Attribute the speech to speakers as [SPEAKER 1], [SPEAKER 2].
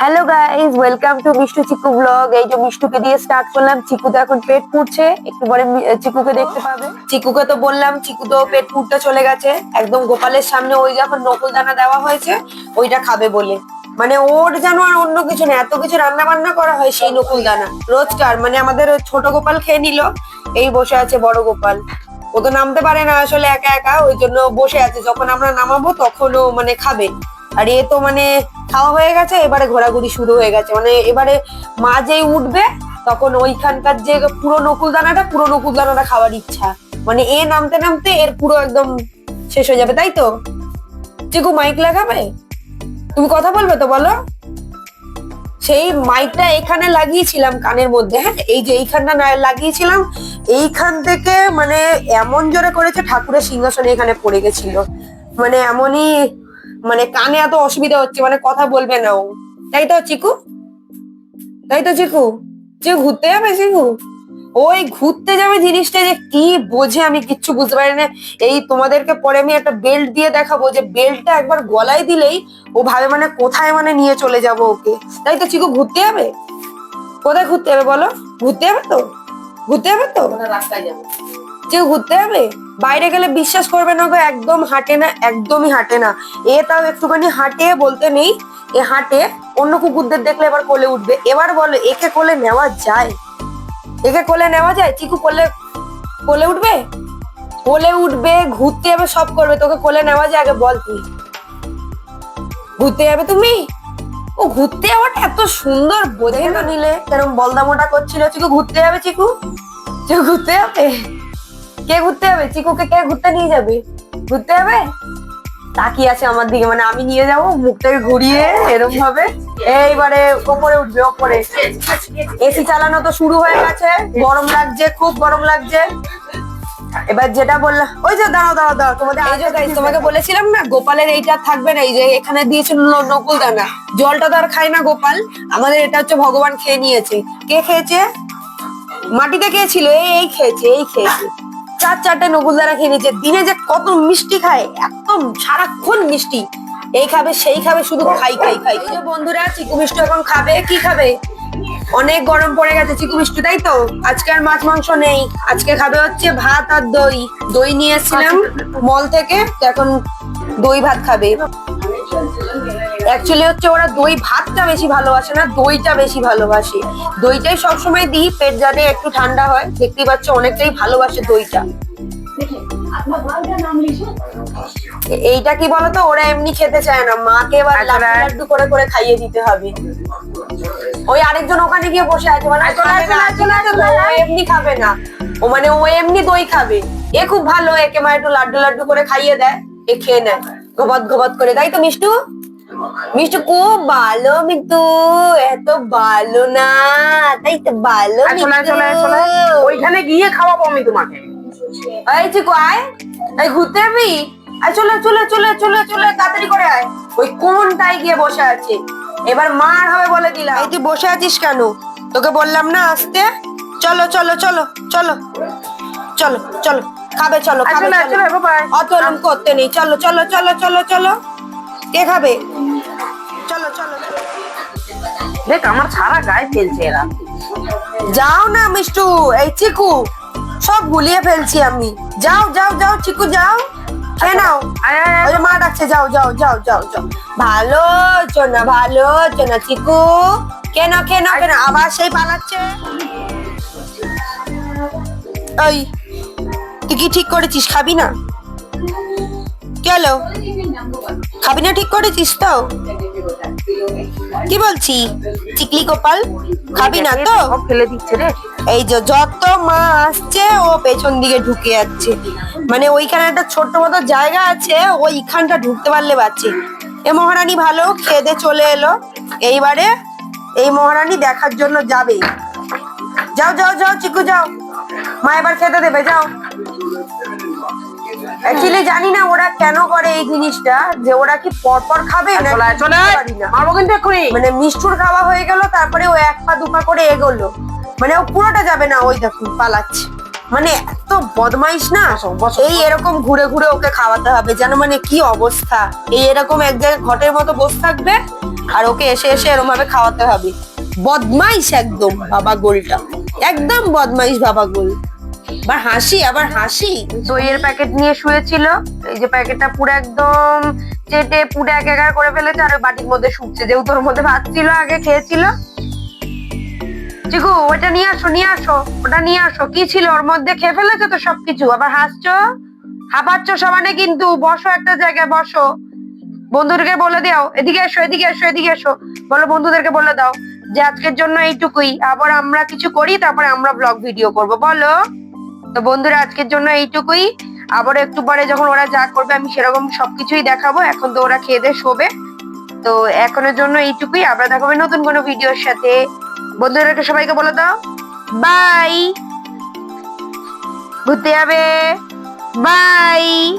[SPEAKER 1] Hello guys welcome to Mishtu Chiku blog এই যে মিষ্টুকে দিয়ে স্টার্ট করলাম চিকু তো এখন পেট পুড়ছে। একটু পরে চিকুকে দেখতে পাবে। চিকুকে তো বললাম চিকু তো পেট পুড়তে চলে গেছে। একদম গোপালের সামনে ওই যখন নকুল দানা দেওয়া হয়েছে, ওইটা খাবে বলে। মানে ওর যেন আর অন্য কিছু না এত কিছু রান্না বান্না করা হয় সেই নকুল দানা রোজকার মানে আমাদের ছোট গোপাল খেয়ে নিল। এই বসে আছে বড় গোপাল। ও তো নামতে পারে না আসলে একা একা, ওই জন্য বসে আছে। যখন আমরা নামাবো তখনও মানে খাবে। আর এ তো মানে খাওয়া হয়ে গেছে, এবারে ঘোরাঘুরি শুরু হয়ে গেছে। মানে এবারে মা যেই উঠবে, তখন ওইখানকার যে পুরো নকুল দানাটা পুরো নকুল দানাটা খাওয়ার ইচ্ছা। মানে এ নামতে নামতে এর পুরো একদম শেষ হয়ে যাবে, তাই তো? চিকু মাইক লাগাবে? তুমি কথা বলবে তো, বলো। সেই মাইকটা এখানে লাগিয়েছিলাম কানের মধ্যে হ্যাঁ? এই যে এইখানটা লাগিয়েছিলাম, এইখান থেকে মানে এমন জোরে করেছে, ঠাকুরের সিংহাসনে এখানে পড়ে গেছিল। মানে এমনই মানে কানে এত অসুবিধা হচ্ছে মানে কথা বলবে না ও। তাই তো চিকু? তাই তো চিকু? চিকু ঘুরতে যাবে চিকু? ওই ঘুরতে যাবে জিনিসটা যে কি বোঝে আমি কিচ্ছু বুঝতে পারি না। এই তোমাদেরকে পরে আমি একটা বেল্ট দিয়ে দেখাবো যে বেল্টটা একবার গলায় দিলেই ও ভাবে মানে কোথায় মানে নিয়ে চলে যাব ওকে। তাই তো চিকু ঘুরতে যাবে? কোথায় ঘুরতে যাবে বলো? ঘুরতে যাবে তো? ঘুরতে যাবে তো?
[SPEAKER 2] রাস্তায় যাব।
[SPEAKER 1] কেউ ঘুরতে যাবে? বাইরে গেলে বিশ্বাস করবে না গো, একদম হাঁটে না, একদমই হাঁটে না। এ তাও একটুখানি হাঁটে বলতে নেই, এ হাঁটে, অন্য কুকুরদের দেখলে এবার কোলে উঠবে। এবার বলো, একে কোলে নেওয়া যায়? একে কোলে নেওয়া যায়? চিকু কোলে কোলে উঠবে? কোলে উঠবে, ঘুরতে যাবে, সব করবে। তোকে কোলে নেওয়া যায় আগে বল তুই। ঘুরতে যাবে তুমি? ও, ঘুরতে যাওয়াটা এত সুন্দর বোঝে না নিলে। কেরম বলদামোটা করছিল। চিকু ঘুরতে যাবে, চিকু? চিকু ঘুরতে যাবে? কে ঘুরতে যাবে? চিকুকে কে ঘুরতে নিয়ে যাবে? ঘুরতে যাবে? তাকিয়ে আছে আমার দিকে মানে আমি নিয়ে যাব মুখটাকে ঘুরিয়ে এরকম ভাবে এইবারে ওপরে উঠবে ওপরে। এসি চালানো তো শুরু হয়ে গেছে গরম লাগছে খুব গরম লাগছে। এবার যেটা বললাম ওই যে দাঁড়াও দাঁড়াও দাঁড়াও তোমাদের এই যে তোমাকে বলেছিলাম না গোপালের এইটা থাকবে না এই যে এখানে দিয়েছিল নকুল দানা। জলটা তো আর খায় না গোপাল আমাদের এটা হচ্ছে ভগবান খেয়ে নিয়েছে। কে খেয়েছে? মাটিতে কে ছিল এই এই খেয়েছে এই খেয়েছে। চার চারটে নকুলদানা খেয়ে নিচ্ছে দিনে যে কত মিষ্টি খায় একদম সারাক্ষণ মিষ্টি। এই খাবে সেই খাবে শুধু খাই খাই খাই। যে বন্ধুরা চিকু মিষ্টি এখন খাবে কি খাবে? অনেক গরম পড়ে গেছে চিকু মিষ্টি তাই তো? আজকে আর মাছ মাংস নেই। আজকে খাবে হচ্ছে ভাত আর দই। দই নিয়ে এসেছিলাম মল থেকে এখন দই ভাত খাবে। অ্যাকচুয়ালি হচ্ছে ওরা দই ভাতটা বেশি ভালোবাসে না দইটা বেশি ভালোবাসে। দইটাই সবসময় দিই পেট যাতে একটু ঠান্ডা হয়। দেখতেই পাচ্ছ অনেকটাই ভালোবাসে দইটা। এইটা কি বলতো? ওরা এমনি খেতে চায় না। মাকে এবার লাড্ডু লাড্ডু করে করে খাইয়ে দিতে হবে। ওই আরেকজন ওখানে গিয়ে বসে আছে। মানে ও এমনি খাবে না। ও মানে ও এমনি দই খাবে। এ খুব ভালো একে মা একটু লাড্ডু লাড্ডু করে খাইয়ে দেয়। এ খেয়ে নেয়। গোবাত গোবাত করে। তাই তো মিষ্টু? মিষ্টু খুব ভালো মিতু এত ভালো না। তাই তো ভালো।
[SPEAKER 2] ওইখানে গিয়ে খাওয়াবো আমি তোমাকে।
[SPEAKER 1] এই চিকু আয় এই ঘুরতে যাবি? আয় চলে চলে চলে চলে চলে তাড়াতাড়ি করে আয়। ওই কোনটাই গিয়ে বসে আছে? এবার মার হবে বলে দিলাম। এই তুই বসে আছিস কেন? তোকে বললাম না আসতে? চলো চলো চলো চলো। চলো চলো খাবে চলো খাবে
[SPEAKER 2] চলে
[SPEAKER 1] চলো।
[SPEAKER 2] চলে আয়, বাবা, আয়।
[SPEAKER 1] অত লোম করতে নেই। চলো চলো চলো চলো চলো। কে খাবে? চলো চলো।
[SPEAKER 2] দেখ আমার সারা গায়ে ফেলছে এরা।
[SPEAKER 1] যাও না মিষ্টু। এই চিকু সব গুলিয়ে ফেলছি আমি। যাও যাও যাও চিকু যাও। খেয়ে নাও।
[SPEAKER 2] আয়, আয়, আয়।
[SPEAKER 1] ওই মা ডাকছে যাও যাও যাও যাও যাও। ভালো চোনা ভালো চোনা চিকু। কেন কেন কেন? আবার সেই পালাচ্ছে? ওই তুই কি ঠিক করেছিস? খাবি না? কেন খাবি না ঠিক করেছিস তো? কি বলছি? চিকলি গোপাল? খাবি না তো?
[SPEAKER 2] ফেলে দিচ্ছে রে।
[SPEAKER 1] এই যে যত মা আসছে ও পেছন দিকে ঢুকে যাচ্ছে। মানে ওইখানে একটা ছোট্ট মতো জায়গা আছে ওইখানটা ঢুকতে পারলে বাচ্চে এ মহারানী ভালো খেদে চলে এলো। এইবারে এই মহারানী দেখার জন্য যাবে। যাও যাও যাও চিকু যাও। মা এবার খেতে দেবে যাও। অ্যাকচুয়ালি জানি না ওরা কেন করে এই জিনিসটা যে ওরা কি পরপর খাবে না।
[SPEAKER 2] মারবো কিন্তু এক্ষুনি।
[SPEAKER 1] মানে মিষ্টুর খাওয়া হয়ে গেল তারপরে ও এক পা দুপা করে এগোলো। মানে ও পুরোটা যাবে না ওই দেখুন পালাচ্ছে। মানে এত বদমাইশ না। এই এরকম ঘুরে ঘুরে ওকে খাওয়াতে হবে যেন মানে কি অবস্থা। এই এরকম এক জায়গায় ঘটের মতো বসে থাকবে আর ওকে এসে এসে এরকম ভাবে খাওয়াতে হবে। বদমাইশ একদম বাবা গোলটা। একদম বদমাইশ বাবা গোল। আবার হাসি আবার হাসি। দইয়ের প্যাকেট নিয়ে শুয়েছিল। এই যে প্যাকেটটা পুরো একদম চেটে পুরো এক করে ফেলেছে, আর বাটির মধ্যে শুকছে মধ্যে ভাত ছিল, আগে খেয়েছিল। চিকু ওটা নিয়ে আসো নিয়ে আসো, ওটা নিয়ে আসো। কি ছিল ওর মধ্যে? খেয়ে ফেলেছো তো সবকিছু? আবার হাসছো? হাঁপাচ্ছ সমানে কিন্তু, বসো একটা জায়গায়, বসো। বন্ধুদেরকে বলে দাও, এদিকে এসো এদিকে এসো এদিকে এসো। বলো বন্ধুদেরকে বলে দাও যে আজকের জন্য এইটুকুই। আবার আমরা কিছু করি, তারপরে আমরা ব্লগ ভিডিও করব। বলো। তো বন্ধুরা, আজকের জন্য এইটুকুই। আবার একটু পরে যখন ওরা যা করবে, আমি সেরকম সবকিছুই দেখাবো। এখন তো ওরা খেয়ে দিয়ে শোবে। তো এখনের জন্য এইটুকুই। আবার দেখাবে নতুন কোনো ভিডিওর সাথে। বন্ধুরা বন্ধুদেরকে সবাইকে বলে দাও। বাই। ঘুরতে যাবে। বাই।